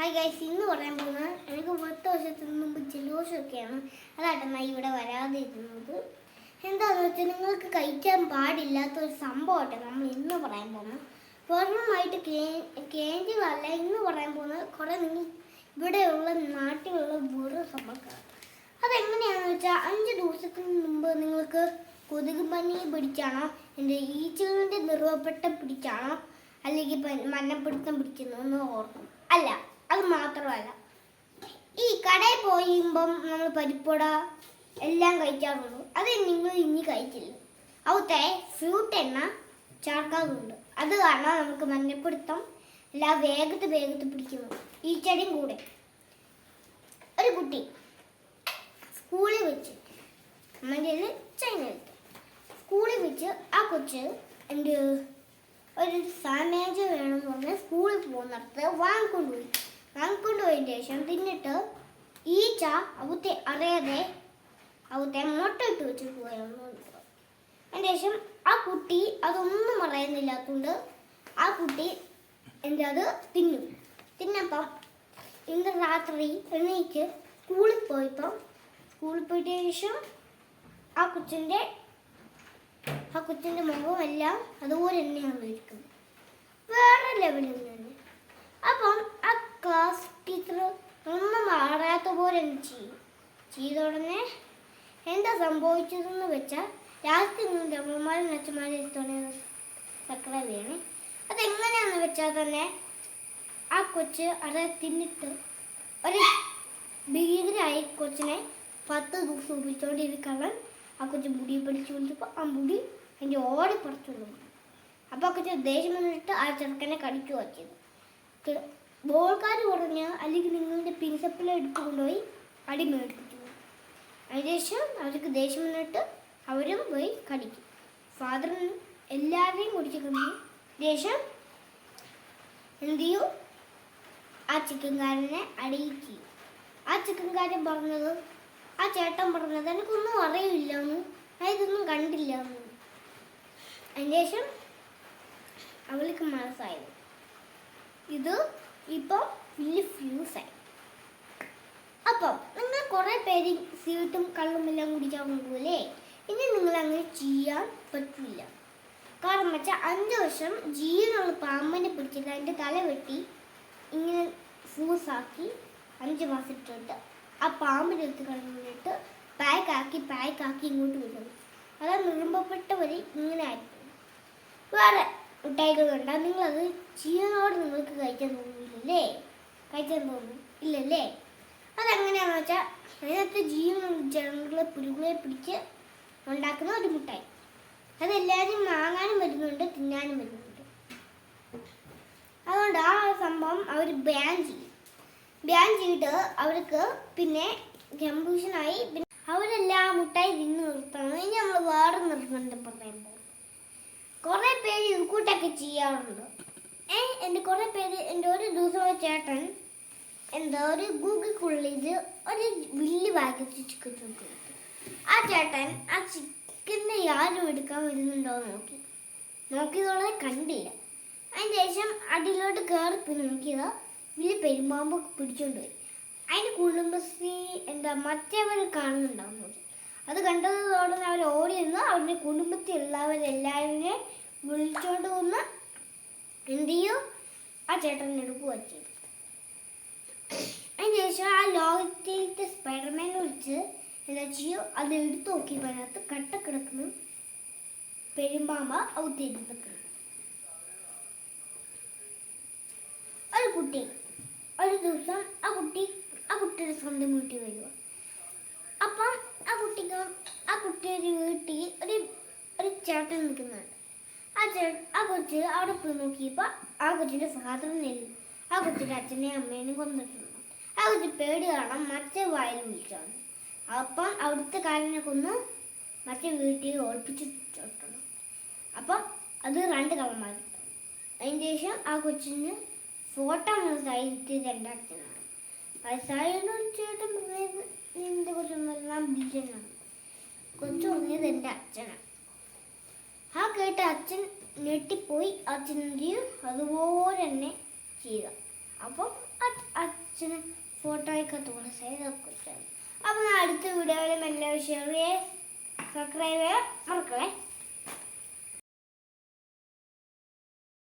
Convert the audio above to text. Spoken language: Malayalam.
ഹായ് ഗൈസ് ഇന്ന് പറയാൻ പോകുന്നത് എനിക്ക് പത്ത് വർഷത്തിന് മുമ്പ് ജലദോഷമൊക്കെയാണ്. ഞാൻ ഇവിടെ വരാതിരുന്നത്. എന്താണെന്ന് വെച്ചാൽ നിങ്ങൾക്ക് കഴിക്കാൻ പാടില്ലാത്ത ഒരു സംഭവമായിട്ട് നമ്മൾ ഇന്ന് പറയാൻ പോകുന്നത്. പൂർണമായിട്ട് കേന്ദ്രമല്ല ഇന്ന് പറയാൻ പോകുന്നത് കുറേ നിങ്ങൾ ഇവിടെയുള്ള നാട്ടിലുള്ള വെറും സംഭവമാണ് അതെങ്ങനെയാണെന്ന് വെച്ചാൽ അഞ്ച് ദിവസത്തിന് മുമ്പ് നിങ്ങൾക്ക് കൊതുക് പനി പിടിച്ചാണോ എന്റെ ഈച്ചകളുടെ നിർവപ്പെട്ട പിടിച്ചാണോ അല്ലെങ്കിൽ പിടിക്കുന്നു ഓർക്കും. അല്ല അത് മാത്രമല്ല. ഈ കടയിൽ പോയിമ്പം നമ്മൾ പരിപ്പുട എല്ലാം കഴിക്കാറുള്ളൂ. അത് നിങ്ങൾ ഇനി കഴിക്കില്ല. അവിടുത്തെ ഫ്രൂട്ട് എണ്ണ ചേർക്കാറുണ്ട്. അത് കാരണം നമുക്ക് മഞ്ഞപ്പിടുത്തം എല്ലാം വേഗത്ത് വേഗത്ത് പിടിക്കുന്നു. ഈ ചെടിയും കൂടെ. ഒരു കുട്ടി സ്കൂളിൽ വെച്ച് അമ്മന്റെ ചൈന സ്കൂളിൽ വെച്ച് ആ കൊച്ച് എന്റെ ഒരു സാമേജ് വേണമെന്ന് പറഞ്ഞ് സ്കൂളിൽ പോകുന്നിടത്ത് വാങ്ങിക്കൊണ്ടുപോയി വാങ്ങിക്കൊണ്ടുപോയതിന് ശേഷം തിന്നിട്ട് ഈച്ച അവത്തെ അറിയാതെ അവത്തെ മുട്ട ഇട്ട് വെച്ചിട്ട് പോയെന്ന് അതിന് ശേഷം ആ കുട്ടി അതൊന്നും അറിയുന്നില്ലാത്തതുകൊണ്ട് ആ കുട്ടി എന്റെ അത് തിന്നു. തിന്നപ്പം ഇന്ന് രാത്രി എണീക്ക് സ്കൂളിൽ പോയപ്പം സ്കൂളിൽ പോയിട്ട് ശേഷം ആ കൊച്ചിന്റെ ആ കൊച്ചിന്റെ മുഖമെല്ലാം അതുപോലെ തന്നെയാണ് ഇരിക്കുന്നത്. വേറെ ലെവലിൽ തന്നെ അപ്പം ആ ക്ലാസ് ടീച്ചർ ഒന്നും മാറാത്ത പോലെ തന്നെ ചെയ്യും ചെയ്ത ഉടനെ എന്താ സംഭവിച്ചതെന്ന് വെച്ചാൽ രാത്രി നിന്ന് അമ്മമാരും അച്ഛന്മാരും എടുത്തോടെ സക്കറ വീണ് അതെങ്ങനെയാണെന്ന് വെച്ചാൽ തന്നെ ആ കൊച്ച് അത് തിന്നിട്ട് ഒരു ഭീകരായി കൊച്ചിനെ പത്ത് ദിവസം ഉപയോഗിച്ചുകൊണ്ടിരിക്കണം ആ കൊച്ച് മുടി പിടിച്ചു കൊണ്ടിപ്പോൾ ആ മുടി അതിന്റെ ഓടി പോയി അപ്പോൾ ആ കൊച്ച് ദേഷ്യം വന്നിട്ട് ആ ചെറുക്കനെ കടിക്കുകയാണ് വച്ചത് ബോൾക്കാർ പറഞ്ഞ അല്ലെങ്കിൽ നിങ്ങളുടെ പ്രിൻസിപ്പളെ എടുത്തു കൊണ്ടുപോയി അടി മേടിപ്പിച്ചു അതിനുശേഷം അവർക്ക് ദേഷ്യം വന്നിട്ട് അവരും പോയി കടിക്കും. ഫാദറിന് എല്ലാവരെയും കുടിച്ചു ദേഷ്യം എന്ത് ചെയ്യും? ആ ചിക്കൻകാരനെ അടിയിക്കും. ആ ചിക്കൻകാരൻ പറഞ്ഞത് ആ ചേട്ടൻ പറഞ്ഞത് എനിക്കൊന്നും അറിയില്ല എന്ന് ഞാൻ ഇതൊന്നും കണ്ടില്ല എന്ന് അതിനുശേഷം അവൾക്ക് മനസ്സായത് ഇത് ഇപ്പം വലിയ ഫ്യൂസായി അപ്പം നിങ്ങൾ കുറേ പേര് സ്വീറ്റും കള്ളും എല്ലാം കുടിക്കാൻ കൊണ്ടുപോലെ ഇനി നിങ്ങൾ അങ്ങനെ ചെയ്യാൻ പറ്റില്ല കാരണം വെച്ചാൽ അഞ്ച് വർഷം ജീവനുള്ള പാമ്പിനെ പിടിച്ചിട്ട് അതിന്റെ തല വെട്ടി ഇങ്ങനെ ഫ്യൂസാക്കി അഞ്ച് മാസം ഇട്ടിട്ട് ആ പാമ്പിന്റെ അടുത്ത് കളഞ്ഞിട്ട് പാക്കാക്കി പാക്കാക്കി ഇങ്ങോട്ട് വിടുന്നു അത് നിർമ്മപ്പെട്ടവർ ഇങ്ങനെ ആയിരിക്കും. വേറെ കണ്ടാൽ നിങ്ങളത് ജീവനോട് നിങ്ങൾക്ക് കഴിക്കാൻ തോന്നില്ലല്ലേ കഴിക്കാൻ തോന്നും ഇല്ലല്ലേ അതെങ്ങനെയാണെന്ന് വെച്ചാൽ അതിനകത്ത് ജീവൻ ജനങ്ങളെ പുരുങ്ങളെ പിടിച്ച് ഉണ്ടാക്കുന്ന ഒരു മിഠായി അതെല്ലാവരും വാങ്ങാനും വരുന്നുണ്ട് തിന്നാനും വരുന്നുണ്ട്. അതുകൊണ്ട് ആ സംഭവം അവർ ബാൻ ചെയ്യും. ബാൻ ചെയ്തിട്ട് അവർക്ക് പിന്നെ ജംബൂഷനായി പിന്നെ അവരെല്ലാം മുട്ടായി തിന്ന് നിർത്തണം. ഇനി നമ്മൾ വേറെ നിർബന്ധം പറയുമ്പോൾ പേര് ഇൻകൂട്ടൊക്കെ ചെയ്യാറുണ്ട്. ഏ എന്റെ കുറേ പേര് എന്റെ ഒരു ദിവസം ചേട്ടൻ എന്താ ഒരു ഗൂഗിൾ കുള്ളിൽ ഒരു വലിയ ബാഗ് ചിക്കൻ ചുട്ടു ആ ചേട്ടൻ ആ ചിക്കനെ ആരും എടുക്കാൻ വരുന്നുണ്ടോ നോക്കി. നോക്കിയതോടെ കണ്ടില്ല. അതിന് ശേഷം അടിയിലോട്ട് കയറി നോക്കിയത് വലിയ പെരുമ്പാമ്പ് പിടിച്ചോണ്ട് പോയി. അതിന് കുടുംബശ്രീ എന്താ മറ്റേവർ കാണുന്നുണ്ടാവുന്നത്. അത് കണ്ടതോടെ അവർ ഓടി നിന്ന് അവരുടെ കുടുംബത്തിലുള്ളവരെല്ലാവരെ വിളിച്ചോണ്ട് വന്ന് എന്ത് ചെയ്യും? ആ ചേട്ടൻ അടുപ്പ് ചെയ്തു അതിന് ശേഷം ആ ലോകത്തിലത്തെ സ്പൈഡർമാൻ വിളിച്ച് എന്താ ചെയ്യും? അത് എടുത്തു നോക്കിയപ്പോൾ അതിനകത്ത് കട്ട കിടക്കുന്നു. പെരുമ്പാമ്പ ഔത്തേരി നിൽക്കുന്നു. ഒരു കുട്ടി ഒരു ദിവസം ആ കുട്ടി ആ കുട്ടിയുടെ സ്വന്തം വീട്ടിൽ വരിക അപ്പം ആ കുട്ടിക്ക് ആ കുട്ടിയുടെ വീട്ടിൽ ഒരു ഒരു ചേട്ടൻ നിൽക്കുന്നുണ്ട്. ആ ആ കൊച്ച് അവിടെ പോയി നോക്കിയപ്പോൾ ആ കൊച്ചിന്റെ ഫാദറിനെ ആ കൊച്ചിന്റെ അച്ഛനെയും അമ്മേനെയും കൊന്നിട്ടുണ്ട്. ആ കൊച്ചി പേടി കാണാൻ മറ്റേ വായിൽ വിളിച്ചാണ് അപ്പം അവിടുത്തെ കാലിനെ കൊന്ന് മറ്റേ വീട്ടിൽ ഒളിപ്പിച്ചിട്ടുണ്ട് അപ്പം അത് രണ്ട് കള്ളന്മാർ അതിന് ശേഷം ആ കൊച്ചിന് ഫോട്ടോ മനസ്സായിട്ട് എന്റെ അച്ഛനാണ്. വയസ്സായതുകൊണ്ട് ചേട്ടൻ കൊച്ചൊന്നല്ല ബിജനാണ് കൊച്ചു പറഞ്ഞത് എന്റെ അച്ഛനാണ്. അച്ഛൻ ഞെട്ടിപ്പോയി. ചെയ്യും അതുപോലെ തന്നെ ചെയ്ത. അപ്പം അച്ഛന് ഫോട്ടോയൊക്കെ തോന്നി സൈഡൊക്കെ അപ്പോൾ അടുത്ത വീഡിയോയിലും ഷെയർ ചെയ്യുക സബ്സ്ക്രൈബ് ചെയ്യാൻ മറക്കണേ